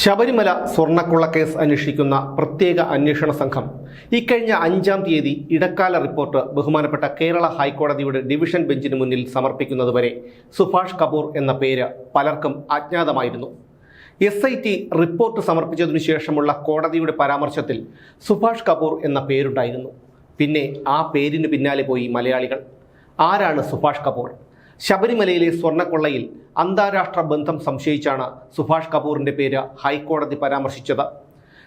ശബരിമല സ്വർണക്കൊള്ളക്കേസ് അന്വേഷിക്കുന്ന പ്രത്യേക അന്വേഷണ സംഘം. ഇക്കഴിഞ്ഞ അഞ്ചാം തീയതി ഇടക്കാല റിപ്പോർട്ട് ബഹുമാനപ്പെട്ട കേരള ഹൈക്കോടതിയുടെ ഡിവിഷൻ ബെഞ്ചിന് മുന്നിൽ സമർപ്പിക്കുന്നതുവരെ സുഭാഷ് കപൂർ എന്ന പേര് പലർക്കും അജ്ഞാതമായിരുന്നു. എസ് ഐ ടി റിപ്പോർട്ട് സമർപ്പിച്ചതിനു ശേഷമുള്ള കോടതിയുടെ പരാമർശത്തിൽ സുഭാഷ് കപൂർ എന്ന പേരുണ്ടായിരുന്നു. പിന്നെ ആ പേരിന് പിന്നാലെ പോയി മലയാളികൾ. ആരാണ് സുഭാഷ് കപൂർ? ശബരിമലയിലെ സ്വർണക്കൊള്ളയിൽ അന്താരാഷ്ട്ര ബന്ധം സംശയിച്ചാണ് സുഭാഷ് കപൂറിന്റെ പേര് ഹൈക്കോടതി പരാമർശിച്ചത്.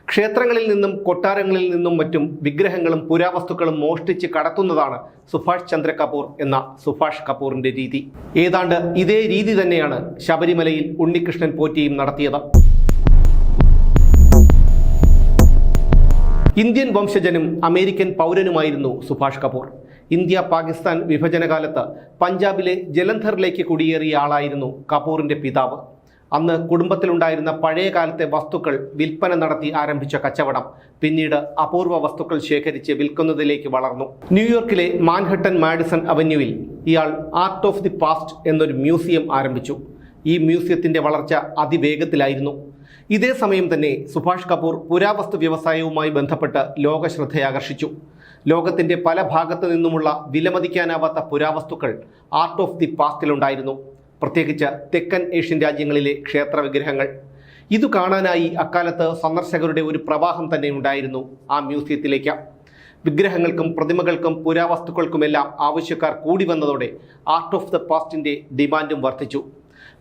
ക്ഷേത്രങ്ങളിൽ നിന്നും കൊട്ടാരങ്ങളിൽ നിന്നും മറ്റും വിഗ്രഹങ്ങളും പുരാവസ്തുക്കളും മോഷ്ടിച്ച് കടത്തുന്നതാണ് സുഭാഷ് ചന്ദ്ര കപൂർ എന്ന സുഭാഷ് കപൂറിന്റെ രീതി. ഏതാണ്ട് ഇതേ രീതി തന്നെയാണ് ശബരിമലയിൽ ഉണ്ണികൃഷ്ണൻ പോറ്റിയും നടത്തിയത്. ഇന്ത്യൻ വംശജനും അമേരിക്കൻ പൗരനുമായിരുന്നു സുഭാഷ് കപൂർ. ഇന്ത്യ പാകിസ്ഥാൻ വിഭജനകാലത്ത് പഞ്ചാബിലെ ജലന്ധറിലേക്ക് കുടിയേറിയ ആളായിരുന്നു കപൂറിന്റെ പിതാവ്. അന്ന് കുടുംബത്തിലുണ്ടായിരുന്ന പഴയ കാലത്തെ വസ്തുക്കൾ വിൽപ്പന നടത്തി ആരംഭിച്ച കച്ചവടം പിന്നീട് അപൂർവ വസ്തുക്കൾ ശേഖരിച്ച് വിൽക്കുന്നതിലേക്ക് വളർന്നു. ന്യൂയോർക്കിലെ മാൻഹട്ടൻ മാഡിസൺ അവന്യൂവിൽ ഇയാൾ ആർട്ട് ഓഫ് ദി പാസ്റ്റ് എന്നൊരു മ്യൂസിയം ആരംഭിച്ചു. ഈ മ്യൂസിയത്തിന്റെ വളർച്ച അതിവേഗത്തിലായിരുന്നു. ഇതേ സമയം തന്നെ സുഭാഷ് കപൂർ പുരാവസ്തു വ്യവസായവുമായി ബന്ധപ്പെട്ട് ലോക ലോകത്തിന്റെ പല ഭാഗത്തു നിന്നുമുള്ള വിലമതിക്കാനാവാത്ത പുരാവസ്തുക്കൾ ആർട്ട് ഓഫ് ദി പാസ്റ്റിലുണ്ടായിരുന്നു പ്രത്യേകിച്ച് തെക്കൻ ഏഷ്യൻ രാജ്യങ്ങളിലെ ക്ഷേത്ര വിഗ്രഹങ്ങൾ ഇതു കാണാനായി അക്കാലത്ത് സന്ദർശകരുടെ ഒരു പ്രവാഹം തന്നെ ഉണ്ടായിരുന്നു ആ മ്യൂസിയത്തിലേക്ക്. വിഗ്രഹങ്ങൾക്കും പ്രതിമകൾക്കും പുരാവസ്തുക്കൾക്കുമെല്ലാം ആവശ്യക്കാർ കൂടി വന്നതോടെ ആർട്ട് ഓഫ് ദ പാസ്റ്റിന്റെ ഡിമാൻഡും വർദ്ധിച്ചു.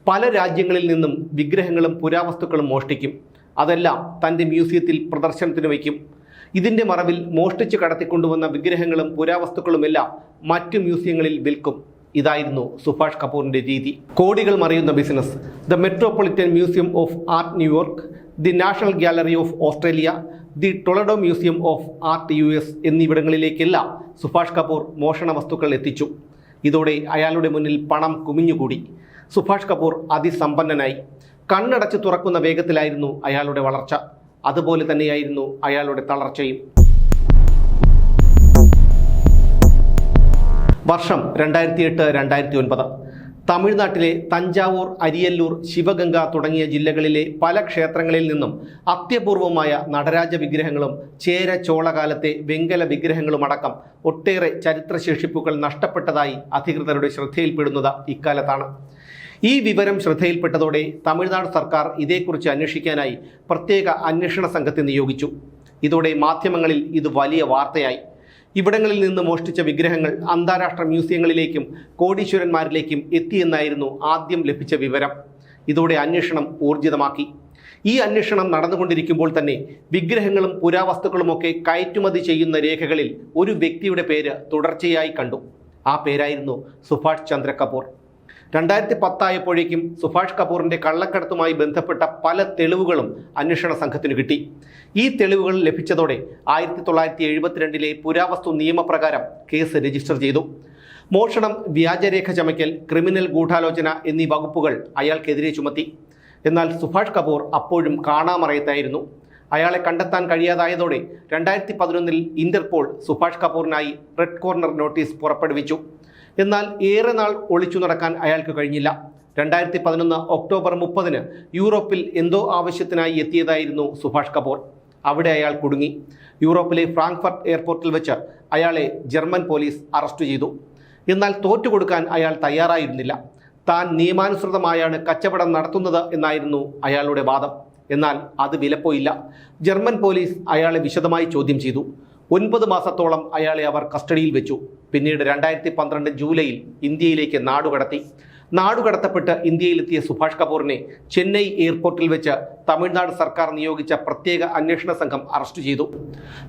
പല രാജ്യങ്ങളിൽ നിന്നും വിഗ്രഹങ്ങളും പുരാവസ്തുക്കളും മോഷ്ടിക്കും. അതെല്ലാം തന്റെ മ്യൂസിയത്തിൽ പ്രദർശനത്തിന് വയ്ക്കും. ഇതിന്റെ മറവിൽ മോഷ്ടിച്ച് കടത്തിക്കൊണ്ടുവന്ന വിഗ്രഹങ്ങളും പുരാവസ്തുക്കളുമെല്ലാം മറ്റു മ്യൂസിയങ്ങളിൽ വിൽക്കും. ഇതായിരുന്നു സുഭാഷ് കപൂറിന്റെ രീതി. കോടികൾ മറിയുന്ന business the Metropolitan Museum of Art New York the National Gallery of Australia the Toledo Museum of Art U S എന്നിവിടങ്ങളിലേക്കെല്ലാം Subhash Kapoor മോഷണ വസ്തുക്കൾ എത്തിച്ചു. ഇതോടെ അയാളുടെ മുന്നിൽ പണം കുമിഞ്ഞുകൂടി. സുഭാഷ് കപൂർ അതിസമ്പന്നനായി. കണ്ണടച്ച് തുറക്കുന്ന വേഗത്തിലായിരുന്നു അയാളുടെ വളർച്ച. അതുപോലെ തന്നെയായിരുന്നു അയാളുടെ തളർച്ചയും. വർഷം രണ്ടായിരത്തി എട്ട് രണ്ടായിരത്തി ഒൻപത് തമിഴ്നാട്ടിലെ തഞ്ചാവൂർ അരിയല്ലൂർ ശിവഗംഗ തുടങ്ങിയ ജില്ലകളിലെ പല ക്ഷേത്രങ്ങളിൽ നിന്നും അത്യപൂർവമായ നടരാജ വിഗ്രഹങ്ങളും ചേര ചോളകാലത്തെ വെങ്കല വിഗ്രഹങ്ങളുമടക്കം ഒട്ടേറെ ചരിത്രശേഷിപ്പുകൾ നഷ്ടപ്പെട്ടതായി അധികൃതരുടെ ശ്രദ്ധയിൽപ്പെടുന്നത് ഇക്കാലത്താണ്. ഈ വിവരം ശ്രദ്ധയിൽപ്പെട്ടതോടെ തമിഴ്നാട് സർക്കാർ ഇതേക്കുറിച്ച് അന്വേഷിക്കാനായി പ്രത്യേക അന്വേഷണ സംഘത്തെ നിയോഗിച്ചു. ഇതോടെ മാധ്യമങ്ങളിൽ ഇത് വലിയ വാർത്തയായി. ഇവിടങ്ങളിൽ നിന്ന് മോഷ്ടിച്ച വിഗ്രഹങ്ങൾ അന്താരാഷ്ട്ര മ്യൂസിയങ്ങളിലേക്കും കോടീശ്വരന്മാരിലേക്കും എത്തിയെന്നായിരുന്നു ആദ്യം ലഭിച്ച വിവരം. ഇതോടെ അന്വേഷണം ഊർജിതമാക്കി. ഈ അന്വേഷണം നടന്നുകൊണ്ടിരിക്കുമ്പോൾ തന്നെ വിഗ്രഹങ്ങളും പുരാവസ്തുക്കളുമൊക്കെ കയറ്റുമതി ചെയ്യുന്ന രേഖകളിൽ ഒരു വ്യക്തിയുടെ പേര് തുടർച്ചയായി കണ്ടു. ആ പേരായിരുന്നു സുഭാഷ് ചന്ദ്ര കപൂർ. രണ്ടായിരത്തി പത്തായപ്പോഴേക്കും സുഭാഷ് കപൂറിന്റെ കള്ളക്കടത്തുമായി ബന്ധപ്പെട്ട പല തെളിവുകളും അന്വേഷണ സംഘത്തിന് കിട്ടി. ഈ തെളിവുകൾ ലഭിച്ചതോടെ ആയിരത്തി തൊള്ളായിരത്തി എഴുപത്തിരണ്ടിലെ പുരാവസ്തു നിയമപ്രകാരം കേസ് രജിസ്റ്റർ ചെയ്തു. മോഷണം വ്യാജരേഖ ചമയ്ക്കൽ ക്രിമിനൽ ഗൂഢാലോചന എന്നീ വകുപ്പുകൾ അയാൾക്കെതിരെ ചുമത്തി. എന്നാൽ സുഭാഷ് കപൂർ അപ്പോഴും കാണാമറയത്തായിരുന്നു. അയാളെ കണ്ടെത്താൻ കഴിയാതായതോടെ രണ്ടായിരത്തി പതിനൊന്നിൽ ഇന്റർപോൾ സുഭാഷ് കപൂറിനായി റെഡ് കോർണർ നോട്ടീസ് പുറപ്പെടുവിച്ചു. എന്നാൽ ഏറെ നാൾ ഒളിച്ചു നടക്കാൻ അയാൾക്ക് കഴിഞ്ഞില്ല. രണ്ടായിരത്തി പതിനൊന്ന് ഒക്ടോബർ മുപ്പതിന് യൂറോപ്പിൽ എന്തോ ആവശ്യത്തിനായി എത്തിയതായിരുന്നു സുഭാഷ് കപൂർ. അവിടെ അയാൾ കുടുങ്ങി. യൂറോപ്പിലെ ഫ്രാങ്ക്ഫർട്ട് എയർപോർട്ടിൽ വെച്ച് അയാളെ ജർമ്മൻ പോലീസ് അറസ്റ്റ് ചെയ്തു. എന്നാൽ തോറ്റുകൊടുക്കാൻ അയാൾ തയ്യാറായിരുന്നില്ല. താൻ നിയമാനുസൃതമായാണ് കച്ചവടം നടത്തുന്നത് എന്നായിരുന്നു അയാളുടെ വാദം. എന്നാൽ അത് വിലപ്പോയില്ല. ജർമ്മൻ പോലീസ് അയാളെ വിശദമായി ചോദ്യം ചെയ്തു. ഒൻപത് മാസത്തോളം അയാളെ അവർ കസ്റ്റഡിയിൽ വെച്ചു. പിന്നീട് രണ്ടായിരത്തി പന്ത്രണ്ട് ജൂലൈയിൽ ഇന്ത്യയിലേക്ക് നാടുകടത്തി. നാടുകടത്തപ്പെട്ട് ഇന്ത്യയിലെത്തിയ സുഭാഷ് കപൂറിനെ ചെന്നൈ എയർപോർട്ടിൽ വെച്ച് തമിഴ്നാട് സർക്കാർ നിയോഗിച്ച പ്രത്യേക അന്വേഷണ സംഘം അറസ്റ്റ് ചെയ്തു.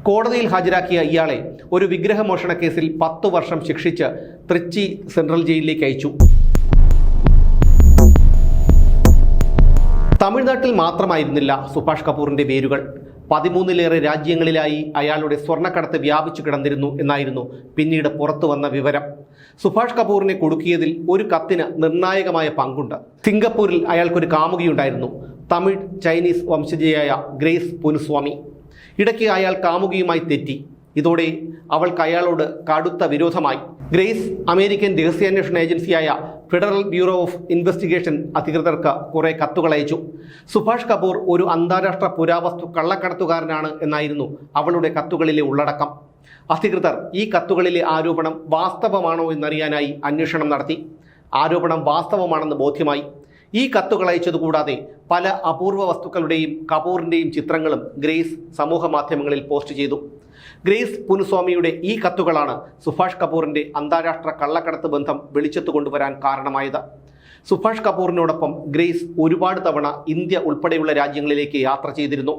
കോടതിയിൽ ഹാജരാക്കിയ ഇയാളെ ഒരു വിഗ്രഹമോഷണ കേസിൽ പത്തു വർഷം ശിക്ഷിച്ച് തൃച്ചി സെൻട്രൽ ജയിലിലേക്ക് അയച്ചു. തമിഴ്നാട്ടിൽ മാത്രമായിരുന്നില്ല സുഭാഷ് കപൂറിന്റെ വേരുകൾ. പതിമൂന്നിലേറെ രാജ്യങ്ങളിലായി അയാളുടെ സ്വർണക്കടത്ത് വ്യാപിച്ചു കിടന്നിരുന്നു എന്നായിരുന്നു പിന്നീട് പുറത്തു വന്ന വിവരം. സുഭാഷ് കപൂറിനെ കൊടുക്കിയതിൽ ഒരു കത്തിന് നിർണായകമായ പങ്കുണ്ട്. സിംഗപ്പൂരിൽ അയാൾക്കൊരു കാമുകിയുണ്ടായിരുന്നു. തമിഴ് ചൈനീസ് വംശജയായ ഗ്രേസ് പുനുസ്വാമി. ഇടയ്ക്ക് അയാൾ കാമുകിയുമായി തെറ്റി. ഇതോടെ അവൾക്ക് അയാളോട് കടുത്ത വിരോധമായി. ഗ്രേസ് അമേരിക്കൻ രഹസ്യാന്വേഷണ ഏജൻസിയായ ഫെഡറൽ ബ്യൂറോ ഓഫ് ഇൻവെസ്റ്റിഗേഷൻ അധികൃതർക്ക് കുറെ കത്തുകൾ അയച്ചു. സുഭാഷ് കപൂർ ഒരു അന്താരാഷ്ട്ര പുരാവസ്തു കള്ളക്കടത്തുകാരനാണ് എന്നായിരുന്നു അവളുടെ കത്തുകളിലെ ഉള്ളടക്കം. അധികൃതർ ഈ കത്തുകളിലെ ആരോപണം വാസ്തവമാണോ എന്നറിയാനായി അന്വേഷണം നടത്തി. ആരോപണം വാസ്തവമാണെന്ന് ബോധ്യമായി. ഈ കത്തുകൾ അയച്ചതുകൂടാതെ പല അപൂർവ വസ്തുക്കളുടെയും കപൂറിന്റെയും ചിത്രങ്ങളും ഗ്രേസ് സമൂഹ മാധ്യമങ്ങളിൽ പോസ്റ്റ് ചെയ്തു. ഗ്രേസ് പുനുസ്വാമിയുടെ ഈ കത്തുകളാണ് സുഭാഷ് കപൂറിന്റെ അന്താരാഷ്ട്ര കള്ളക്കടത്ത് ബന്ധം വെളിച്ചത്ത് കൊണ്ടുവരാൻ കാരണമായത്. സുഭാഷ് കപൂറിനോടൊപ്പം ഗ്രേസ് ഒരുപാട് തവണ ഇന്ത്യ ഉൾപ്പെടെയുള്ള രാജ്യങ്ങളിലേക്ക് യാത്ര ചെയ്തിരുന്നു.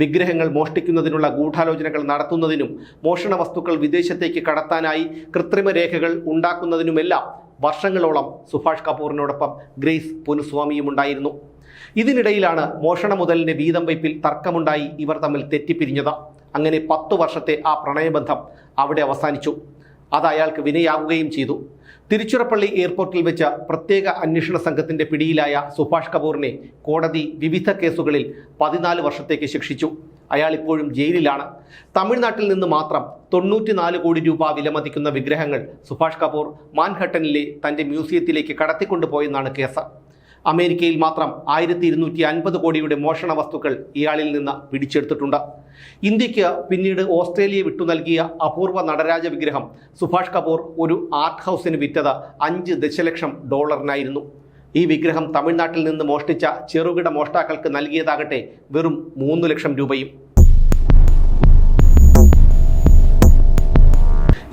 വിഗ്രഹങ്ങൾ മോഷ്ടിക്കുന്നതിനുള്ള ഗൂഢാലോചനകൾ നടത്തുന്നതിനും മോഷണ വസ്തുക്കൾ വിദേശത്തേക്ക് കടത്താനായി കൃത്രിമ രേഖകൾ ഉണ്ടാക്കുന്നതിനുമെല്ലാം വർഷങ്ങളോളം സുഭാഷ് കപൂറിനോടൊപ്പം ഗ്രേസ് പുനുസ്വാമിയും ഉണ്ടായിരുന്നു ഇതിനിടയിലാണ് മോഷണ മുതലിന്റെ വീതം വയ്പിൽ തർക്കമുണ്ടായി ഇവർ തമ്മിൽ തെറ്റിപ്പിരിഞ്ഞത്. അങ്ങനെ പത്തു വർഷത്തെ ആ പ്രണയബന്ധം അവിടെ അവസാനിച്ചു. അത് അയാൾക്ക് വിനയാകുകയും ചെയ്തു. തിരുച്ചിറപ്പള്ളി എയർപോർട്ടിൽ വെച്ച പ്രത്യേക അന്വേഷണ സംഘത്തിന്റെ പിടിയിലായ സുഭാഷ് കപൂറിനെ കോടതി വിവിധ കേസുകളിൽ പതിനാല് വർഷത്തേക്ക് ശിക്ഷിച്ചു. അയാൾ ഇപ്പോഴും ജയിലിലാണ്. തമിഴ്നാട്ടിൽ നിന്ന് മാത്രം തൊണ്ണൂറ്റിനാല് കോടി രൂപ വിലമതിക്കുന്ന വിഗ്രഹങ്ങൾ സുഭാഷ് കപൂർ മാൻഹട്ടനിലെ തന്റെ മ്യൂസിയത്തിലേക്ക് കടത്തിക്കൊണ്ടുപോയെന്നാണ് കേസ്. അമേരിക്കയിൽ മാത്രം ആയിരത്തി ഇരുന്നൂറ്റി അൻപത് കോടിയുടെ മോഷണ വസ്തുക്കൾ ഇയാളിൽ നിന്ന് പിടിച്ചെടുത്തിട്ടുണ്ട്. ഇന്ത്യയ്ക്ക് പിന്നീട് ഓസ്ട്രേലിയ വിട്ടു നൽകിയ അപൂർവ നടരാജ വിഗ്രഹം സുഭാഷ് കപൂർ ഒരു ആർട്ട് ഹൗസിന് വിറ്റത് അഞ്ച് ദശലക്ഷം ഡോളറിനായിരുന്നു. ഈ വിഗ്രഹം തമിഴ്നാട്ടിൽ നിന്ന് മോഷ്ടിച്ച ചെറുകിട മോഷ്ടാക്കൾക്ക് നൽകിയതാകട്ടെ വെറും മൂന്ന് ലക്ഷം രൂപയും.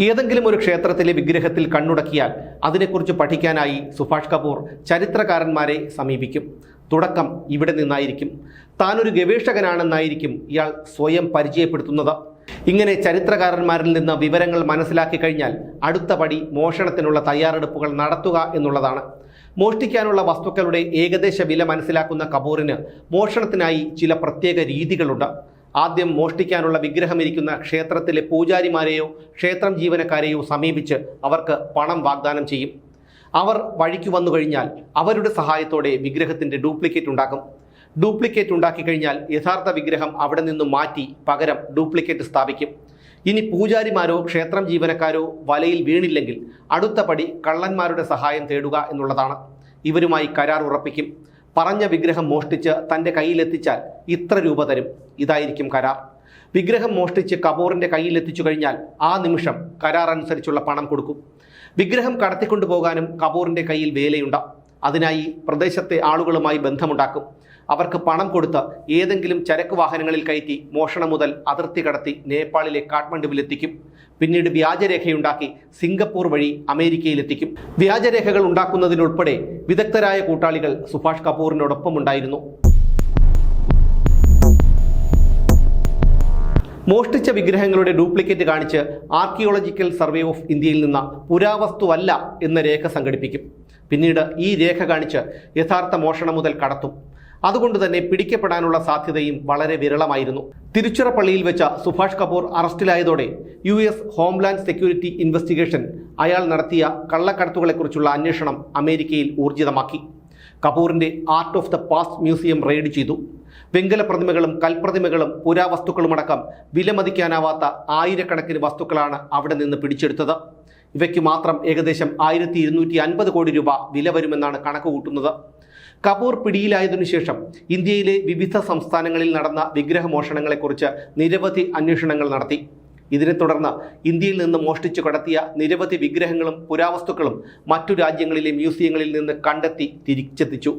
ഏതെങ്കിലും ഒരു ക്ഷേത്രത്തിലെ വിഗ്രഹത്തിൽ കണ്ണുടക്കിയാൽ അതിനെക്കുറിച്ച് പഠിക്കാനായി സുഭാഷ് കപൂർ ചരിത്രകാരന്മാരെ സമീപിക്കും. തുടക്കം ഇവിടെ നിന്നായിരിക്കും. താനൊരു ഗവേഷകനാണെന്നായിരിക്കും ഇയാൾ സ്വയം പരിചയപ്പെടുത്തുന്നത്. ഇങ്ങനെ ചരിത്രകാരന്മാരിൽ നിന്ന് വിവരങ്ങൾ മനസ്സിലാക്കി കഴിഞ്ഞാൽ അടുത്ത പടി മോഷണത്തിനുള്ള തയ്യാറെടുപ്പുകൾ നടത്തുക എന്നുള്ളതാണ്. മോഷ്ടിക്കാനുള്ള വസ്തുക്കളുടെ ഏകദേശ വില മനസ്സിലാക്കുന്ന കപൂറിന് മോഷണത്തിനായി ചില പ്രത്യേക രീതികളുണ്ട്. ആദ്യം മോഷ്ടിക്കാനുള്ള വിഗ്രഹമിരിക്കുന്ന ക്ഷേത്രത്തിലെ പൂജാരിമാരെയോ ക്ഷേത്രം ജീവനക്കാരെയോ സമീപിച്ച് അവർക്ക് പണം വാഗ്ദാനം ചെയ്യും. അവർ വഴിക്ക് വന്നു കഴിഞ്ഞാൽ അവരുടെ സഹായത്തോടെ വിഗ്രഹത്തിന്റെ ഡ്യൂപ്ലിക്കേറ്റ് ഉണ്ടാക്കും. ഡ്യൂപ്ലിക്കേറ്റ് ഉണ്ടാക്കി കഴിഞ്ഞാൽ യഥാർത്ഥ വിഗ്രഹം അവിടെ നിന്ന് മാറ്റി പകരം ഡ്യൂപ്ലിക്കേറ്റ് സ്ഥാപിക്കും. ഇനി പൂജാരിമാരോ ക്ഷേത്രം ജീവനക്കാരോ വലയിൽ വീണില്ലെങ്കിൽ അടുത്ത പടി കള്ളന്മാരുടെ സഹായം തേടുക എന്നുള്ളതാണ്. ഇവരുമായി കരാർ ഉറപ്പിക്കും. പറഞ്ഞ വിഗ്രഹം മോഷ്ടിച്ച് തന്റെ കയ്യിലെത്തിച്ചാൽ ഇത്ര രൂപ തരും. ഇതായിരിക്കും കരാർ. വിഗ്രഹം മോഷ്ടിച്ച് കപൂറിന്റെ കയ്യിലെത്തിച്ചു കഴിഞ്ഞാൽ ആ നിമിഷം കരാർ അനുസരിച്ചുള്ള പണം കൊടുക്കും. വിഗ്രഹം കടത്തിക്കൊണ്ടു പോകാനും കപൂറിന്റെ കയ്യിൽ വേലയുണ്ടാവും അതിനായി പ്രദേശത്തെ ആളുകളുമായി ബന്ധമുണ്ടാക്കും. അവർക്ക് പണം കൊടുത്ത് ഏതെങ്കിലും ചരക്ക് വാഹനങ്ങളിൽ കയറ്റി മോഷണം മുതൽ അതിർത്തി കടത്തി നേപ്പാളിലെ കാഠ്മണ്ഡുവിലെത്തിക്കും. പിന്നീട് വ്യാജരേഖയുണ്ടാക്കി സിംഗപ്പൂർ വഴി അമേരിക്കയിലെത്തിക്കും. വ്യാജരേഖകൾ ഉണ്ടാക്കുന്നതിനുൾപ്പെടെ വിദഗ്ധരായ കൂട്ടാളികൾ സുഭാഷ് കപൂറിനോടൊപ്പം ഉണ്ടായിരുന്നു മോഷ്ടിച്ച വിഗ്രഹങ്ങളുടെ ഡ്യൂപ്ലിക്കേറ്റ് കാണിച്ച് ആർക്കിയോളജിക്കൽ സർവേ ഓഫ് ഇന്ത്യയിൽ നിന്ന് പുരാവസ്തുവല്ല എന്ന രേഖ സംഘടിപ്പിക്കും. പിന്നീട് ഈ രേഖ കാണിച്ച് യഥാർത്ഥ മോഷണം മുതൽ കടത്തും. അതുകൊണ്ട് തന്നെ പിടിക്കപ്പെടാനുള്ള സാധ്യതയും വളരെ വിരളമായിരുന്നു. തിരുച്ചിറപ്പള്ളിയിൽ വെച്ച Subhash Kapoor അറസ്റ്റിലായതോടെ U S Homeland Security Investigation അയാൾ നടത്തിയ കള്ളക്കടത്തുകളെക്കുറിച്ചുള്ള അന്വേഷണം അമേരിക്കയിൽ ഊർജിതമാക്കി. കപൂറിന്റെ Art of the Past museum raid ചെയ്തു. വെങ്കല പ്രതിമകളും കൽപ്രതിമകളും പുരാവസ്തുക്കളുമടക്കം വിലമതിക്കാനാവാത്ത ആയിരക്കണക്കിന് വസ്തുക്കളാണ് അവിടെ നിന്ന് പിടിച്ചെടുത്തത്. ഇവയ്ക്ക് മാത്രം ഏകദേശം ആയിരത്തി ഇരുന്നൂറ്റി അൻപത് കോടി രൂപ വില വരുമെന്നാണ് കണക്ക് കൂട്ടുന്നത് കപൂർ പിടിയിലായതിനു ശേഷം ഇന്ത്യയിലെ വിവിധ സംസ്ഥാനങ്ങളിൽ നടന്ന വിഗ്രഹമോഷണങ്ങളെക്കുറിച്ച് നിരവധി അന്വേഷണങ്ങൾ നടത്തി. ഇതിനെ തുടർന്ന് ഇന്ത്യയിൽ നിന്ന് മോഷ്ടിച്ചു കടത്തിയ നിരവധി വിഗ്രഹങ്ങളും പുരാവസ്തുക്കളും മറ്റു രാജ്യങ്ങളിലെ മ്യൂസിയങ്ങളിൽ നിന്ന് കണ്ടെത്തി തിരിച്ചെത്തിച്ചു.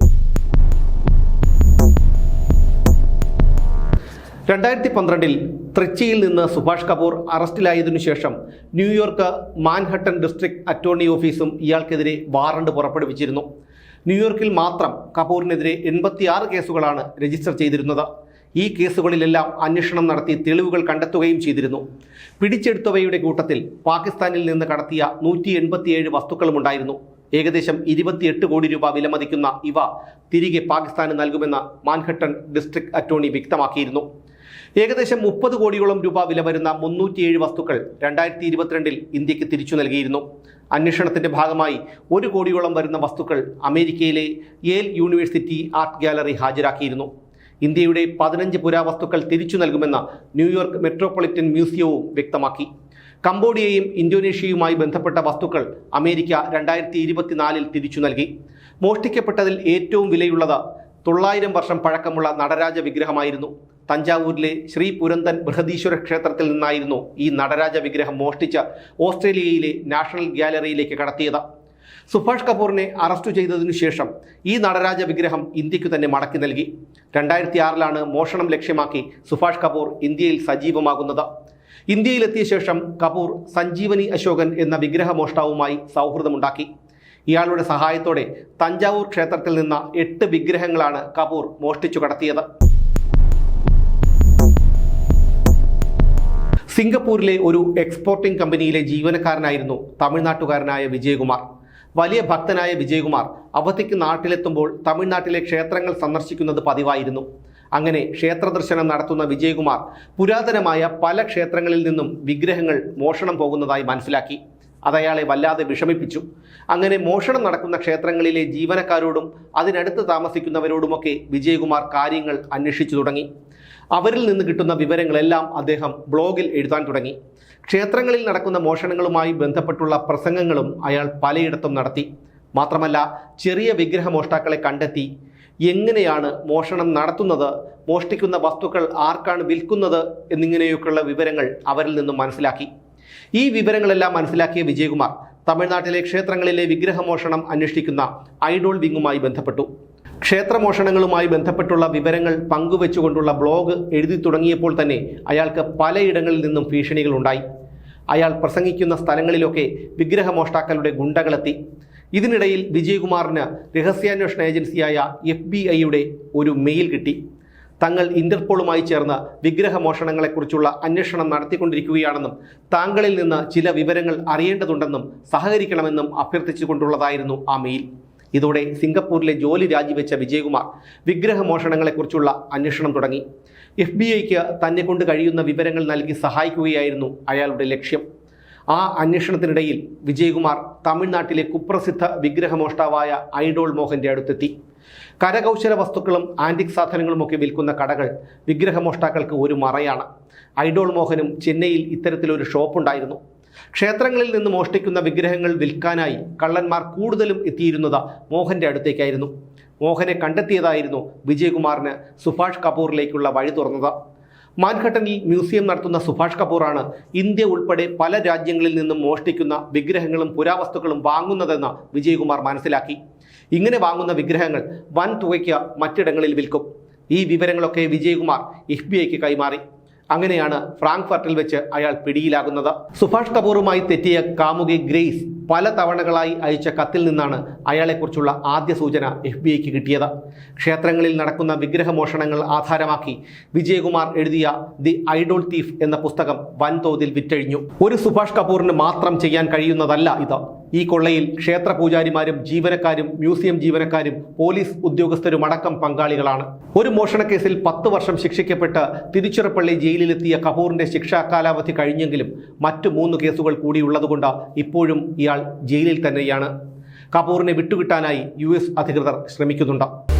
രണ്ടായിരത്തി പന്ത്രണ്ടിൽ തൃച്ചിയിൽ നിന്ന് സുഭാഷ് കപൂർ അറസ്റ്റിലായതിനു ശേഷം ന്യൂയോർക്ക് മാൻഹട്ടൻ ഡിസ്ട്രിക്ട് അറ്റോർണി ഓഫീസും ഇയാൾക്കെതിരെ വാറണ്ട് പുറപ്പെടുവിച്ചിരുന്നു. ന്യൂയോർക്കിൽ മാത്രം കപൂറിനെതിരെ എൺപത്തിയാറ് കേസുകളാണ് രജിസ്റ്റർ ചെയ്തിരുന്നത്. ഈ കേസുകളിലെല്ലാം അന്വേഷണം നടത്തി തെളിവുകൾ കണ്ടെത്തുകയും ചെയ്തിരുന്നു. പിടിച്ചെടുത്തവയുടെ കൂട്ടത്തിൽ പാകിസ്ഥാനിൽ നിന്ന് കടത്തിയ നൂറ്റി എൺപത്തിയേഴ് വസ്തുക്കളുമുണ്ടായിരുന്നു ഏകദേശം ഇരുപത്തിയെട്ട് കോടി രൂപ വിലമതിക്കുന്ന ഇവ തിരികെ പാകിസ്ഥാന് നൽകുമെന്ന് മാൻഹട്ടൺ ഡിസ്ട്രിക്ട് അറ്റോർണി വ്യക്തമാക്കിയിരുന്നു. ഏകദേശം മുപ്പത് കോടിയോളം രൂപ വില വരുന്ന മുന്നൂറ്റിയേഴ് വസ്തുക്കൾ രണ്ടായിരത്തി ഇരുപത്തിരണ്ടിൽ ഇന്ത്യയ്ക്ക് തിരിച്ചു നൽകിയിരുന്നു. അന്വേഷണത്തിന്റെ ഭാഗമായി ഒരു കോടിയോളം വരുന്ന വസ്തുക്കൾ അമേരിക്കയിലെ യേൽ യൂണിവേഴ്സിറ്റി ആർട്ട് ഗാലറി ഹാജരാക്കിയിരുന്നു. ഇന്ത്യയുടെ പതിനഞ്ച് പുരാവസ്തുക്കൾ തിരിച്ചു നൽകുമെന്ന് ന്യൂയോർക്ക് മെട്രോപൊളിറ്റൻ മ്യൂസിയവും വ്യക്തമാക്കി. കംബോഡിയയും ഇന്തോനേഷ്യയുമായി ബന്ധപ്പെട്ട വസ്തുക്കൾ അമേരിക്ക രണ്ടായിരത്തി ഇരുപത്തിനാലിൽ തിരിച്ചു നൽകി. മോഷ്ടിക്കപ്പെട്ടതിൽ ഏറ്റവും വിലയുള്ളത് തൊള്ളായിരം വർഷം പഴക്കമുള്ള നടരാജ വിഗ്രഹമായിരുന്നു. തഞ്ചാവൂരിലെ ശ്രീ പുരന്തൻ ബൃഹദീശ്വര ക്ഷേത്രത്തിൽ നിന്നായിരുന്നു ഈ നടരാജ വിഗ്രഹം മോഷ്ടിച്ച് ഓസ്ട്രേലിയയിലെ നാഷണൽ ഗ്യാലറിയിലേക്ക് കടത്തിയത്. സുഭാഷ് കപൂറിനെ അറസ്റ്റ് ചെയ്തതിനു ശേഷം ഈ നടരാജ വിഗ്രഹം ഇന്ത്യയ്ക്ക് തന്നെ മടക്കി നൽകി. രണ്ടായിരത്തി ആറിലാണ് മോഷണം ലക്ഷ്യമാക്കി സുഭാഷ് കപൂർ ഇന്ത്യയിൽ സജീവമാകുന്നത്. ഇന്ത്യയിലെത്തിയ ശേഷം കപൂർ സഞ്ജീവനി അശോകൻ എന്ന വിഗ്രഹമോഷ്ടാവുമായി സൗഹൃദമുണ്ടാക്കി. ഇയാളുടെ സഹായത്തോടെ തഞ്ചാവൂർ ക്ഷേത്രത്തിൽ നിന്ന് എട്ട് വിഗ്രഹങ്ങളാണ് കപൂർ മോഷ്ടിച്ചു കടത്തിയത്. സിംഗപ്പൂരിലെ ഒരു എക്സ്പോർട്ടിംഗ് കമ്പനിയിലെ ജീവനക്കാരനായിരുന്നു തമിഴ്നാട്ടുകാരനായ വിജയകുമാർ. വലിയ ഭക്തനായ വിജയകുമാർ അവധിക്ക് നാട്ടിലെത്തുമ്പോൾ തമിഴ്നാട്ടിലെ ക്ഷേത്രങ്ങൾ സന്ദർശിക്കുന്നത് പതിവായിരുന്നു. അങ്ങനെ ക്ഷേത്ര ദർശനം നടത്തുന്ന വിജയകുമാർ പുരാതനമായ പല ക്ഷേത്രങ്ങളിൽ നിന്നും വിഗ്രഹങ്ങൾ മോഷണം പോകുന്നതായി മനസ്സിലാക്കി. അതയാളെ വല്ലാതെ വിഷമിപ്പിച്ചു. അങ്ങനെ മോഷണം നടക്കുന്ന ക്ഷേത്രങ്ങളിലെ ജീവനക്കാരോടും അതിനടുത്ത് താമസിക്കുന്നവരോടുമൊക്കെ വിജയകുമാർ കാര്യങ്ങൾ അന്വേഷിച്ചു തുടങ്ങി. അവരിൽ നിന്ന് കിട്ടുന്ന വിവരങ്ങളെല്ലാം അദ്ദേഹം ബ്ലോഗിൽ എഴുതാൻ തുടങ്ങി. ക്ഷേത്രങ്ങളിൽ നടക്കുന്ന മോഷണങ്ങളുമായി ബന്ധപ്പെട്ടുള്ള പ്രസംഗങ്ങളും അയാൾ പലയിടത്തും നടത്തി. മാത്രമല്ല ചെറിയ വിഗ്രഹമോഷ്ടാക്കളെ കണ്ടെത്തി. എങ്ങനെയാണ് മോഷണം നടത്തുന്നത് മോഷ്ടിക്കുന്ന വസ്തുക്കൾ ആർക്കാണ് വിൽക്കുന്നത് എന്നിങ്ങനെയൊക്കെയുള്ള വിവരങ്ങൾ അവരിൽ നിന്നും മനസ്സിലാക്കി. ഈ വിവരങ്ങളെല്ലാം മനസ്സിലാക്കിയ വിജയകുമാർ തമിഴ്നാട്ടിലെ ക്ഷേത്രങ്ങളിലെ വിഗ്രഹമോഷണം അന്വേഷിക്കുന്ന ഐഡോൾ വിങ്ങുമായി ബന്ധപ്പെട്ടു. ക്ഷേത്രമോഷണങ്ങളുമായി ബന്ധപ്പെട്ടുള്ള വിവരങ്ങൾ പങ്കുവെച്ചുകൊണ്ടുള്ള ബ്ലോഗ് എഴുതി തുടങ്ങിയപ്പോൾ തന്നെ അയാൾക്ക് പലയിടങ്ങളിൽ നിന്നും ഭീഷണികളുണ്ടായി അയാൾ പ്രസംഗിക്കുന്ന സ്ഥലങ്ങളിലൊക്കെ വിഗ്രഹമോഷ്ടാക്കളുടെ ഗുണ്ടകളെത്തി. ഇതിനിടയിൽ വിജയകുമാറിന് രഹസ്യാന്വേഷണ ഏജൻസിയായ എഫ് ബി ഐയുടെ ഒരു മെയിൽ കിട്ടി. തങ്ങൾ ഇന്റർപോളുമായി ചേർന്ന് വിഗ്രഹമോഷണങ്ങളെക്കുറിച്ചുള്ള അന്വേഷണം നടത്തിക്കൊണ്ടിരിക്കുകയാണെന്നും താങ്കളിൽ നിന്ന് ചില വിവരങ്ങൾ അറിയേണ്ടതുണ്ടെന്നും സഹകരിക്കണമെന്നും അഭ്യർത്ഥിച്ചുകൊണ്ടുള്ളതായിരുന്നു ആ മെയിൽ. ഇതോടെ സിംഗപ്പൂരിലെ ജോലി രാജിവെച്ച വിജയകുമാർ വിഗ്രഹമോഷണങ്ങളെക്കുറിച്ചുള്ള അന്വേഷണം തുടങ്ങി. എഫ് ബി ഐക്ക് തന്നെ കൊണ്ട് കഴിയുന്ന വിവരങ്ങൾ നൽകി സഹായിക്കുകയായിരുന്നു അയാളുടെ ലക്ഷ്യം. ആ അന്വേഷണത്തിനിടയിൽ വിജയകുമാർ തമിഴ്നാട്ടിലെ കുപ്രസിദ്ധ വിഗ്രഹമോഷ്ടാവായ ഐഡോൾ മോഹന്റെ അടുത്തെത്തി. കരകൗശല വസ്തുക്കളും ആന്റിക് സാധനങ്ങളുമൊക്കെ വിൽക്കുന്ന കടകൾ വിഗ്രഹമോഷ്ടാക്കൾക്ക് ഒരു മറയാണ്. ഐഡോൾ മോഹനും ചെന്നൈയിൽ ഇത്തരത്തിലൊരു ഷോപ്പുണ്ടായിരുന്നു. ക്ഷേത്രങ്ങളിൽ നിന്ന് മോഷ്ടിക്കുന്ന വിഗ്രഹങ്ങൾ വിൽക്കാനായി കള്ളന്മാർ കൂടുതലും എത്തിയിരുന്നത് മോഹന്റെ അടുത്തേക്കായിരുന്നു. മോഹനെ കണ്ടെത്തിയതായിരുന്നു വിജയകുമാറിന് സുഭാഷ് കപൂറിലേക്കുള്ള വഴി തുറന്നത്. മാൻഹട്ടനിൽ മ്യൂസിയം നടത്തുന്ന സുഭാഷ് കപൂറാണ് ഇന്ത്യ ഉൾപ്പെടെ പല രാജ്യങ്ങളിൽ നിന്നും മോഷ്ടിക്കുന്ന വിഗ്രഹങ്ങളും പുരാവസ്തുക്കളും വാങ്ങുന്നതെന്ന് വിജയകുമാർ മനസ്സിലാക്കി. ഇങ്ങനെ വാങ്ങുന്ന വിഗ്രഹങ്ങൾ വൻ തുകയ്ക്ക് മറ്റിടങ്ങളിൽ വിൽക്കും. ഈ വിവരങ്ങളൊക്കെ വിജയകുമാർ എഫ് കൈമാറി. അങ്ങനെയാണ് ഫ്രാങ്ക്ഫർട്ടിൽ വെച്ച് അയാൾ പിടിയിലാകുന്നത്. സുഭാഷ് കപൂറുമായി തെറ്റിയ കാമുകി ഗ്രേസ് പല തവണകളായി അയച്ച കത്തിൽ നിന്നാണ് അയാളെക്കുറിച്ചുള്ള ആദ്യ സൂചന എഫ് ബി ഐക്ക് കിട്ടിയത്. ക്ഷേത്രങ്ങളിൽ നടക്കുന്ന വിഗ്രഹമോഷണങ്ങൾ ആധാരമാക്കി വിജയകുമാർ എഴുതിയ ദി ഐഡോൾ തീഫ് എന്ന പുസ്തകം വൻതോതിൽ വിറ്റഴിഞ്ഞു. ഒരു സുഭാഷ് കപൂറിന് മാത്രം ചെയ്യാൻ കഴിയുന്നതല്ല ഇത്. ഈ കൊള്ളയിൽ ക്ഷേത്ര പൂജാരിമാരും ജീവനക്കാരും മ്യൂസിയം ജീവനക്കാരും പോലീസ് ഉദ്യോഗസ്ഥരും അടക്കം പങ്കാളികളാണ്. ഒരു മോഷണക്കേസിൽ പത്ത് വർഷം ശിക്ഷിക്കപ്പെട്ട് തിരുച്ചിറപ്പള്ളി ജയിലിലെത്തിയ കപൂറിന്റെ ശിക്ഷാ കാലാവധി കഴിഞ്ഞെങ്കിലും മറ്റു മൂന്ന് കേസുകൾ കൂടിയുള്ളതുകൊണ്ട് ഇപ്പോഴും ഇയാൾ ജയിലിൽ തന്നെയാണ്. കപൂറിനെ വിട്ടുകിട്ടാനായി യു അധികൃതർ ശ്രമിക്കുന്നുണ്ട്.